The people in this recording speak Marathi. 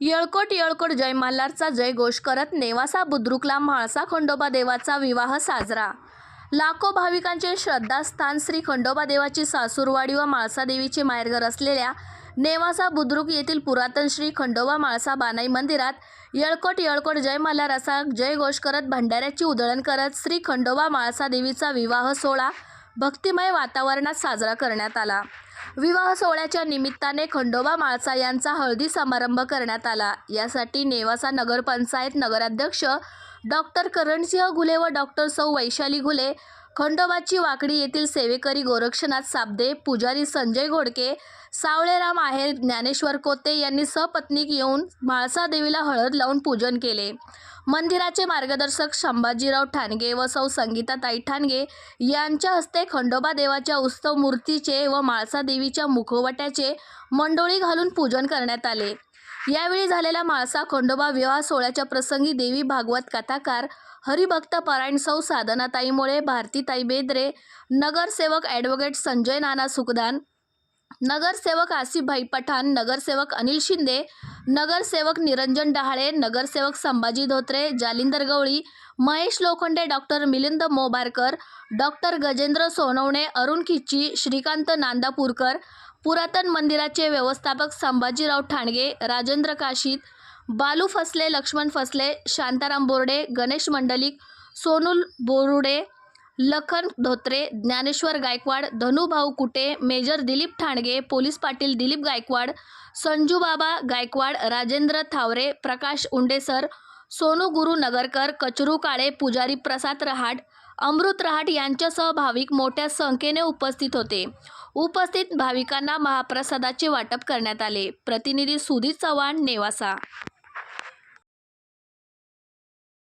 येळकोट येळकोट जय मल्हारचा जय घोष करत नेवासा बुद्रुकला म्हाळसा खंडोबा देवाचा विवाह साजरा. लाखो भाविकांचे श्रद्धास्थान श्री खंडोबा देवाची सासूरवाडी व म्हाळसा देवीचे माहेरघर असलेल्या नेवासा बुद्रुक येथील पुरातन श्री खंडोबा म्हाळसा बानाई मंदिरात येळकोट येळकोट जय मल्हार असा जय घोष करत भंडाऱ्याची उधळण करत श्री खंडोबा म्हाळसा देवीचा विवाह सोहळा भक्तिमय वातावरणात साजरा करण्यात आला. विवाह सोहळ्याच्या निमित्ताने खंडोबा माळसा यांचा हळदी समारंभ करण्यात आला. यासाठी नेवासा नगरपंचायत नगराध्यक्ष डॉक्टर करणसिंह घुले व डॉक्टर सौ वैशाली घुले खंडोबाची वाकडी येथील सेवेकरी गोरक्षनाथ साबदे पुजारी संजय घोडके सावळेराम आहेर ज्ञानेश्वर कोते यांनी सपत्नीक येऊन म्हाळसा देवीला हळद लावून पूजन केले. मंदिराचे मार्गदर्शक संभाजीराव ठाणगे व सौ संगीताताई ठाणगे यांच्या हस्ते खंडोबा देवाच्या उत्सव मूर्तीचे व म्हाळसा देवीच्या मुखवट्याचे मंडोळी घालून पूजन करण्यात आले. यावेळी झालेल्या म्हाळसा खंडोबा विवाह सोहळ्याच्या प्रसंगी देवी भागवत कथाकार हरिभक्त परायण सौ साधनाताईमुळे भारतीताई बेद्रे नगरसेवक ॲडव्होकेट संजय नाना सुखदान नगरसेवक आसिफभाई पठाण नगरसेवक अनिल शिंदे नगरसेवक निरंजन डहाळे नगरसेवक संभाजी धोत्रे जालिंदर गवळी महेश लोखंडे डॉक्टर मिलिंद मोबारकर डॉक्टर गजेंद्र सोनवणे अरुण खिच्ची श्रीकांत नांदापूरकर पुरातन मंदिराचे व्यवस्थापक संभाजीराव ठाणगे राजेंद्र काशीत बालू फसले लक्ष्मण फसले शांताराम बोर्डे गणेश मंडलिक सोनूल बोरुडे लखन धोत्रे ज्ञानेश्वर गायकवाड धनुभाऊ कुटे मेजर दिलीप ठाणगे पोलीस पाटील दिलीप गायकवाड संजूबाबा गायकवाड राजेंद्र थावरे प्रकाश उंडेसर सोनू गुरु नगरकर कचरू काळे पुजारी प्रसाद रहाट अमृत रहाट यांच्यासह भाविक मोठ्या संख्येने उपस्थित होते. उपस्थित भाविकांना महाप्रसादाचे वाटप करण्यात आले. प्रतिनिधी सुधीर चव्हाण नेवासा.